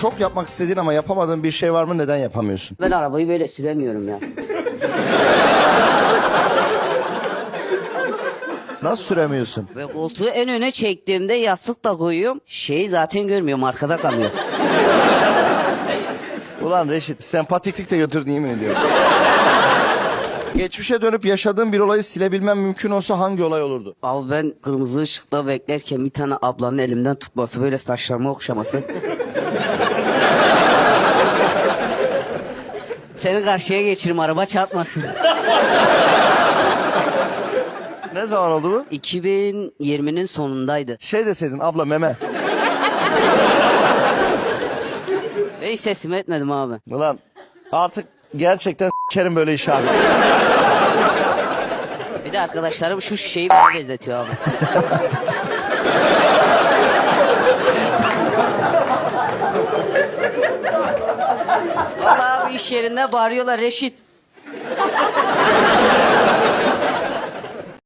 Çok yapmak istediğin ama yapamadığın bir şey var mı? Neden yapamıyorsun? Ben arabayı böyle süremiyorum ya. Nasıl süremiyorsun? Ve koltuğu en öne çektiğimde yastık da koyuyorum. Şeyi zaten görmüyorum arkada kalıyor. Ulan Reşit sempatiklik de götürdün yemin ediyorum. Geçmişe dönüp yaşadığın bir olayı silebilmem mümkün olsa hangi olay olurdu? Abi ben kırmızı ışıkta beklerken bir tane ablanın elimden tutması böyle saçlarımı okşaması. Seni karşıya geçirim araba çarpmasın. Ne zaman oldu bu? 2020'nin sonundaydı. Şey deseydin abla meme. Ve hiç sesimi etmedim abi. Ulan artık gerçekten kerim böyle iş abi. Bir de arkadaşlarım şu şeyi bana benzetiyor abi. Vallahi abi iş yerinde bağırıyorlar Reşit.